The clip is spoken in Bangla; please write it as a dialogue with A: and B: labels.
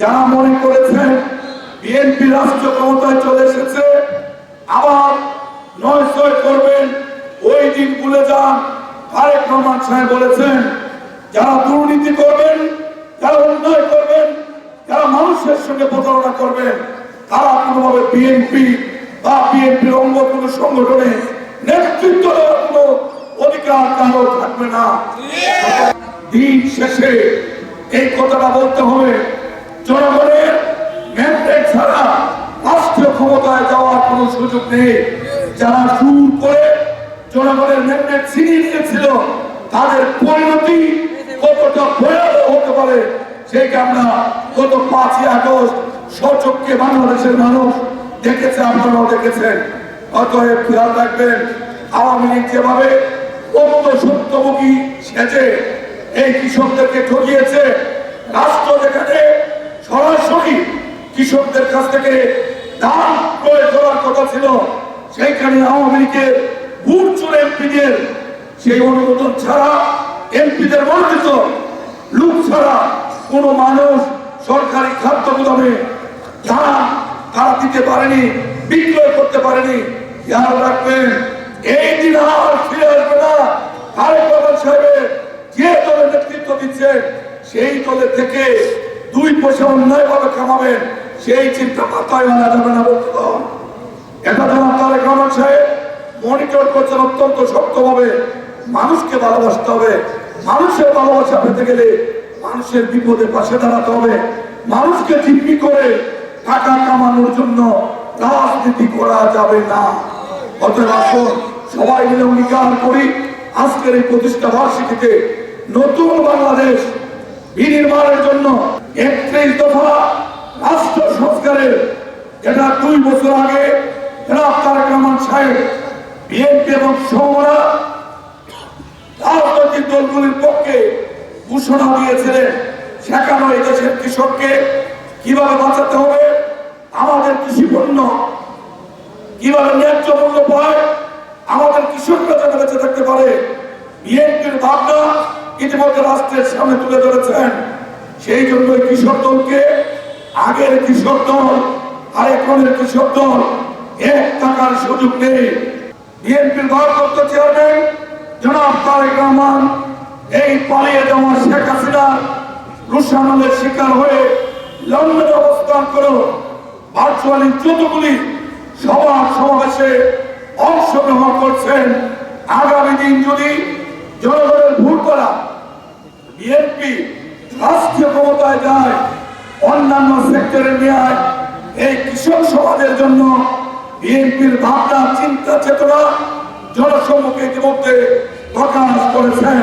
A: যারা মনে করেছেন বিএনপি রাষ্ট্র ক্ষমতায় চলে এসেছে আবার নয় ছয় করবেন ওই দিন ভুলে যান। তারেক রহমান সাহেব বলেছেন যারা দুর্নীতি করবেন যারা অন্যায় করবেন যারা মানুষের সঙ্গে প্রতারণা করবেন তারা কোনোভাবে বিএনপি বা বিএনপির অঙ্গ কোনো সংগঠনে নেতৃত্ব দেওয়ার কোনো অধিকার কারও থাকবে না। দিন শেষে এই কথাটা বলতে হবে জনগণের ম্যান্ডেট ছাড়া রাষ্ট্রীয় ক্ষমতায় যাওয়ার কোনো সুযোগ যারা সুর করে জনগণের ম্যান্ডেট ছিনিয়ে নিয়েছিল, তাদের পরিণতি কতটা ভয়াবহ হতে পারে সেইটা আমরা গত পাঁচই আগস্ট সচক্ষে বাংলাদেশের মানুষ দেখেছে, আপনারাও দেখেছেন। অতএব খেয়াল রাখবেন, আওয়ামী লীগ যেভাবে অন্ত সত্যমুখী সেজে এই কৃষকদেরকে ঠকিয়েছে রাষ্ট্র যেখানে সরাসরি কৃষকদের কাছ থেকে দাম ক্রয় করার কথা ছিল, সেইখানে আওয়ামী লীগের ভোট চুরে এমপিদের, সেই অনুমোদন ছাড়া এমপিদের মনোনীত লোক ছাড়া কোনো মানুষ সরকারি খাদ্য গুদামে ধান তারা দিতে পারেনি, বিক্রয় করতে পারেনি। খেয়াল রাখবেন, এই দিন আর ফিরে আসবে না। তারেক রহমান সাহেবের যে দলের নেতৃত্ব দিচ্ছে, সেই দলের থেকে দুই পয়সা অন্যায় ভাবে কামাবেন। সেই চিন্তা মাথায় আনা যাবে না বন্ধুগণ এটা যেমন তারেক রহমান সাহেব মনিটর করছেন অত্যন্ত শক্তভাবে। মানুষকে ভালোবাসতে হবে। মানুষের ভালোবাসা পেতে গেলে মানুষের বিপদে পাশে দাঁড়াতে হবে। মানুষকে জিম্মি করে টাকা কামানোর জন্য রাজনীতি করা যাবে না। অতএব আসুন, সবাই মিলে অঙ্গীকার করি, আজকের এই প্রতিষ্ঠা বার্ষিকীতে নতুন বাংলাদেশ বিনির্মাণের জন্য একত্রিশ সংস্কারের যেটা দুই বছর আগে জনাব তারেক সাহেব, বিএনপি এবং সমরা রাজনৈতিক দলগুলির পক্ষে ঘোষণা দিয়েছিলেন সেখানে এই দেশের কৃষককে কীভাবে বাঁচাতে হবে, আমাদের কৃষি পণ্য কীভাবে ন্যায্য মূল্য পায়, আমাদের কৃষকরা যেন বেঁচে থাকতে পারে। বিএনপির ভাবনা ইতিমধ্যে রাষ্ট্রের সামনে তুলে ধরেছেন। সেই জন্য কৃষক দলকে আগের কৃষক দল, আর এখনের কৃষক দল, এক টাকার সুযোগ নেই। বিএনপির ভারপ্রাপ্ত চেয়ারম্যান জনাব তারেক রহমান এই পালিয়ে যাওয়া শেখ হাসিনা রুশানলের শিকার হয়ে লন্ডনে অবস্থান করে ভার্চুয়ালি যতগুলি সভা সমাবেশে অংশগ্রহণ করছেন, আগামী দিন যদি জনগণের ভুল করা বিএনপি রাষ্ট্রীয় ক্ষমতায় যায় অন্যান্য সেক্টরে ন্যায় এই কৃষক সমাজের জন্য বিএনপির ভাবনা, চিন্তা, চেতনা জনসম্মুখে ইতিমধ্যে প্রকাশ করেছেন।